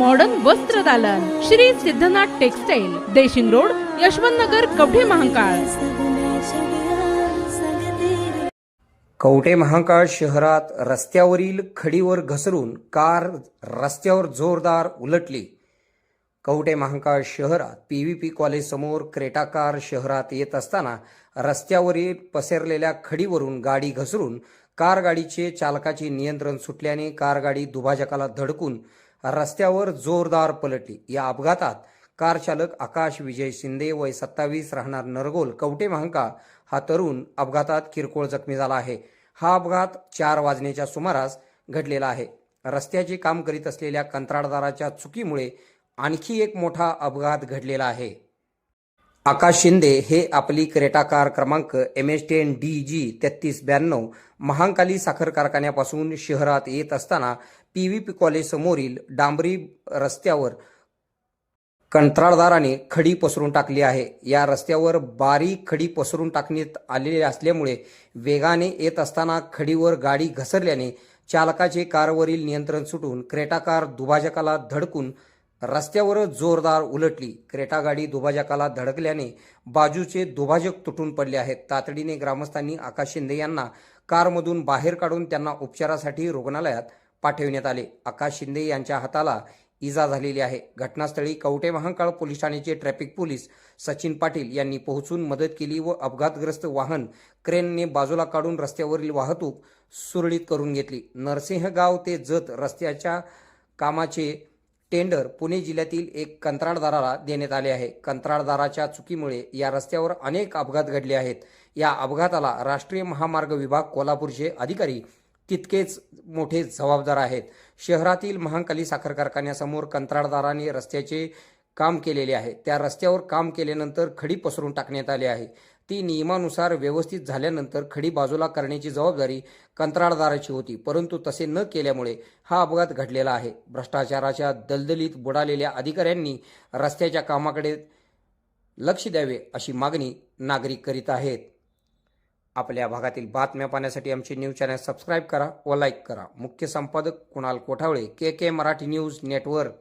Modern वस्त्र दालन. Shri Siddhanath textile Deshing road Yashwant Nagar Kavathe Mahakal. Kavathe Mahakal शहरात रस्त्यावरील खडीवर घसरून कार रस्त्यावर जोरदार उलटली. कवठे महाकाळ शहरात पी व्ही पी कॉलेजसमोर क्रेटाकार शहरात येत असताना रस्त्यावरील पसरलेल्या खडीवरून गाडी घसरून कार गाडीचे चालकाचे नियंत्रण सुटल्याने कार गाडी दुभाजकाला धडकून रस्त्यावर जोरदार पलटली या अपघातात कार चालक आकाश विजय शिंदे वय सत्तावीस राहणार नरगोल कवटे महांका हा तरुण अपघातात किरकोळ जखमी झाला आहे. हा अपघात चार वाजण्याच्या सुमारास घडलेला आहे. रस्त्याचे काम करीत असलेल्या कंत्राटदाराच्या चुकीमुळे आणखी एक मोठा अपघात घडलेला आहे. आकाश शिंदे हे आपली क्रेटा कार क्रमांक M H ten D G तेहतीस ब्याण्णव महांकाली साखर कारखान्यापासून शहरात येत असताना पी व्ही पी कॉलेजसमोरील डांबरी रस्त्यावर कंत्राटदाराने खडी पसरून टाकली आहे. या रस्त्यावर बारीक खडी पसरून टाकण्यात आलेली असल्यामुळे वेगाने येत असताना खडीवर गाडी घसरल्याने चालकाचे कारवरील नियंत्रण सुटून क्रेटा कार दुभाजकाला धडकून रस्त्यावरच जोरदार उलटली. क्रेटा गाडी दुभाजकाला धडकल्याने बाजूचे दुभाजक तुटून पडले आहेत. तातडीने ग्रामस्थांनी आकाश शिंदे यांना कारमधून बाहेर काढून त्यांना उपचारासाठी रुग्णालयात पाठविण्यात आले. आकाश शिंदे यांच्या हाताला इजा झालेली आहे. घटनास्थळी कवटे महांकाळ पोलीस ठाण्याचे ट्रॅफिक पोलीस सचिन पाटील यांनी पोहोचून मदत केली व अपघातग्रस्त वाहन क्रेनने बाजूला काढून रस्त्यावरील वाहतूक सुरळीत करून घेतली. नरसिंहगाव ते जत रस्त्याच्या कामाचे टेंडर पुणे जिल्ह्यातील एक कंत्राटदाराला देण्यात आले आहे. कंत्राटदाराच्या चुकीमुळे या रस्त्यावर अनेक अपघात घडले आहेत. या अपघाताला राष्ट्रीय महामार्ग विभाग कोल्हापूरचे अधिकारी तितकेच मोठे जबाबदार आहेत. शहरातील महांकाली साखर कारखान्यासमोर कंत्राटदाराने रस्त्याचे काम केलेले आहे. त्या रस्त्यावर काम केल्यानंतर खडी पसरून टाकण्यात आली आहे. ती नियमानुसार व्यवस्थित झाल्यानंतर खडी बाजूला करण्याची जबाबदारी कंत्राटदाराची होती. परंतु तसे न केल्यामुळे हा अपघात घडलेला आहे. भ्रष्टाचाराच्या दलदलीत बुडालेल्या अधिकाऱ्यांनी रस्त्याच्या कामाकडे लक्ष द्यावे अशी मागणी नागरिक करीत आहेत. आपल्या भागातील बातम्या पाहण्यासाठी आमचे न्यूज चॅनल सबस्क्राईब करा व लाईक करा. मुख्य संपादक Kunal Kothawale K K Marathi news network.